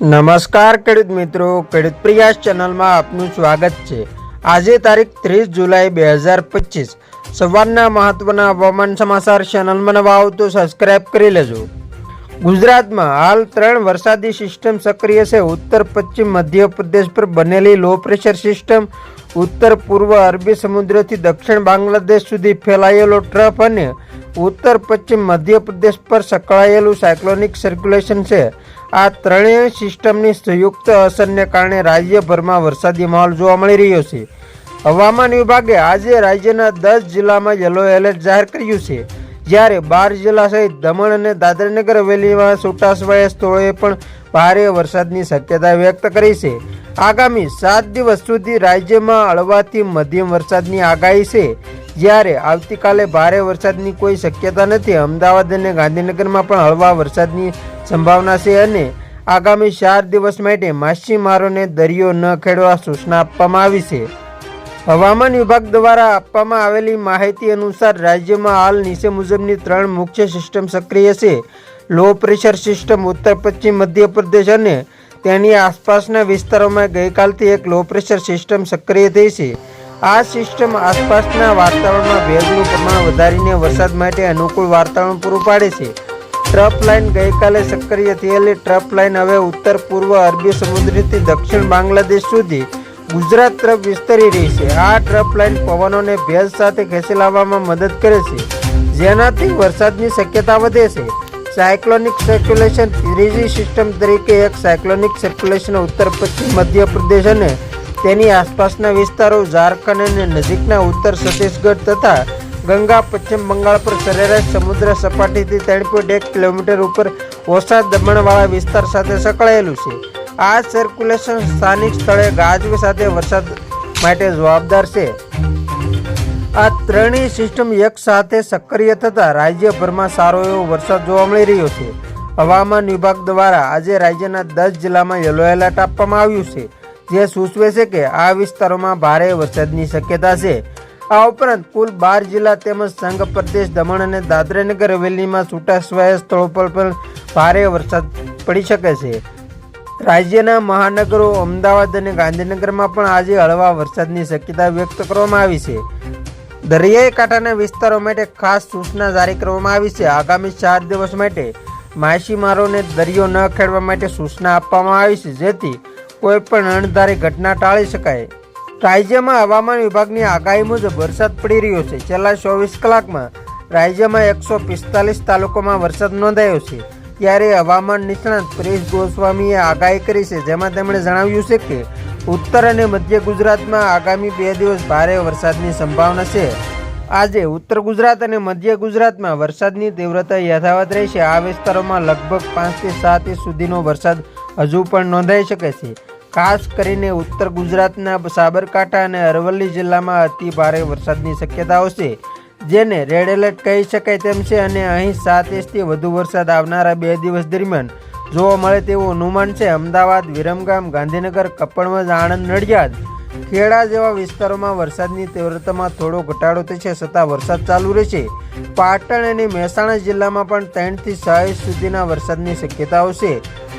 નમસ્કાર, ખેડૂત મિત્રો. ખેડૂત પ્રયાસ ચેનલમાં આપનું સ્વાગત છે. આજે તારીખ ત્રીસ જુલાઈ બે હજાર પચીસ. સવારના મહત્વના હવામાન સમાચાર ચેનલમાં નવા આવો તો સબસ્ક્રાઇબ કરી લેજો. ગુજરાતમાં હાલ ત્રણ વરસાદી સિસ્ટમ સક્રિય છે. ઉત્તર, પશ્ચિમ, મધ્યપ્રદેશ પર બનેલી લો પ્રેશર સિસ્ટમ ઉત્તર, પૂર્વ અરબી સમુદ્રથી દક્ષિણ બાંગ્લાદેશ સુધી ફેલાયેલો ટ્રફ અને ઉત્તર, પશ્ચિમ, મધ્યપ્રદેશ પર સંકળાયેલું સાયક્લોનિક સર્ક્યુલેશન છે. આ ત્રણેય સિસ્ટમની સંયુક્ત અસરને કારણે રાજ્યભરમાં વરસાદી માહોલ જોવા મળી રહ્યો છે. હવામાન વિભાગે આજે રાજ્યના દસ જિલ્લામાં યલો એલર્ટ જાહેર કર્યું છે. જ્યારે બાર જિલ્લા સહિત દમણ અને દાદરાનગર હવેલીમાં છૂટાછવાયા સ્થળોએ પણ ભારે વરસાદની શક્યતા વ્યક્ત કરી છે. આગામી સાત દિવસ સુધી રાજ્યમાં હળવાથી મધ્યમ વરસાદની આગાહી છે. જ્યારે આવતીકાલે ભારે વરસાદની કોઈ શક્યતા નથી, અમદાવાદ અને ગાંધીનગરમાં પણ હળવા વરસાદની સંભાવના છે અને આગામી ચાર દિવસ માટે માછીમારોને દરિયો ન ખેડવા સૂચના આપવામાં આવી છે. હવામાન વિભાગ દ્વારા આપવામાં આવેલી માહિતી અનુસાર રાજ્યમાં હાલ નીચે મુજબની ત્રણ મુખ્ય સિસ્ટમ સક્રિય છે. લો પ્રેશર સિસ્ટમ ઉત્તર, પશ્ચિમ મધ્યપ્રદેશ અને તેની આસપાસના વિસ્તારોમાં ગઈકાલથી એક લો પ્રેશર સિસ્ટમ સક્રિય થઈ છે. આ સિસ્ટમ આસપાસના વાતાવરણમાં ભેજનું પ્રમાણ વધારીને વરસાદ માટે અનુકૂળ વાતાવરણ પૂરું પાડે છે. ટ્રફ લાઇન ગઈકાલે સક્રિય થયેલી ટ્રફ લાઇન હવે ઉત્તર, પૂર્વ અરબી સમુદ્રથી દક્ષિણ બાંગ્લાદેશ સુધી ગુજરાત તરફ વિસ્તરી રહી છે. આ ટ્રફ લાઇન પવનોને ભેજ સાથે ખેંચી લાવવામાં મદદ કરે છે, જેનાથી વરસાદની શક્યતા વધે છે. સાયક્લોનિક સર્ક્યુલેશન ત્રીજી સિસ્ટમ તરીકે એક સાયક્લોનિક સર્ક્યુલેશન ઉત્તર પશ્ચિમ મધ્યપ્રદેશ અને તેની આસપાસના વિસ્તારો ઝારખંડ અને નજીકના ઉત્તર છત્તીસગઢ તથા ગંગા પશ્ચિમ બંગાળ પર સરેરાશ સમુદ્ર સપાટીથી ત્રણ પોઈન્ટ એક કિલોમીટર ઉપર ઓછા દમણવાળા વિસ્તાર સાથે સંકળાયેલું છે. આ સર્ક્યુલેશન સ્થાનિક સ્થળે ગાજવી સાથે વરસાદ માટે જવાબદાર છે. આ ત્રણેય સિસ્ટમ એક સાથે સક્રિય થતાં રાજ્યભરમાં સારો એવો વરસાદ જોવા મળી રહ્યો છે. હવામાન વિભાગ દ્વારા આજે રાજ્યના દસ જિલ્લામાં યલો એલર્ટ આપવામાં આવ્યું છે. જે સૂચવે છે કે આ વિસ્તારોમાં ભારે વરસાદની શક્યતા છે. આ ઉપરાંત કુલ બાર જિલ્લા તેમજ સંઘ પ્રદેશ દમણ અને દાદરાનગર હવેલીમાં છૂટાછવાયા સ્થળો પર પણ ભારે વરસાદ પડી શકે છે. રાજ્યના મહાનગરો અમદાવાદ અને ગાંધીનગરમાં પણ આજે હળવા વરસાદની શક્યતા વ્યક્ત કરવામાં આવી છે. દરિયાઈ કાંઠાના વિસ્તારો માટે ખાસ સૂચના જારી કરવામાં આવી છે. આગામી ચાર દિવસ માટે માછીમારોને દરિયો ન ખેડવા માટે સૂચના આપવામાં આવી છે. જેથી કોઈ પણ અણધારી ઘટના ટાળી શકાય. રાજ્યમાં હવામાન વિભાગની આગાહી મુજબ વરસાદ પડી રહ્યો છે. છેલ્લા ચોવીસ કલાકમાં રાજ્યમાં એકસો પિસ્તાલીસ તાલુકામાં વરસાદ નોંધાયો છે. ત્યારે હવામાન નિષ્ણાત પ્રેશ ગોસ્વામીએ આગાહી કરી છે, જેમાં તેમણે જણાવ્યું છે કે ઉત્તર અને મધ્ય ગુજરાતમાં આગામી બે દિવસ ભારે વરસાદની સંભાવના છે. આજે ઉત્તર ગુજરાત અને મધ્ય ગુજરાતમાં વરસાદની તીવ્રતા યથાવત રહેશે. આ વિસ્તારોમાં લગભગ પાંચથી સાત ઇંચ સુધીનો વરસાદ હજુ પણ નોંધાઈ શકે છે. ખાસ કરીને ઉત્તર ગુજરાતના સાબરકાંઠા અને અરવલ્લી જિલ્લામાં અતિ ભારે વરસાદની શક્યતાઓ છે. જેને રેડ એલર્ટ કહી શકાય તેમ છે અને અહીં સાત ઇંચથી વધુ વરસાદ આવનારા બે દિવસ દરમિયાન જોવા મળે તેવું અનુમાન છે. અમદાવાદ, વિરમગામ, ગાંધીનગર, કપડવંજ, આણંદ, નડિયાદ, ખેડા જેવા વિસ્તારોમાં વરસાદની તીવ્રતામાં થોડો ઘટાડો થશે છતાં વરસાદ ચાલુ રહેશે. પાટણ અને મહેસાણા જિલ્લામાં પણ ત્રણથી છ ઇંચ સુધીના વરસાદની શક્યતાઓ છે.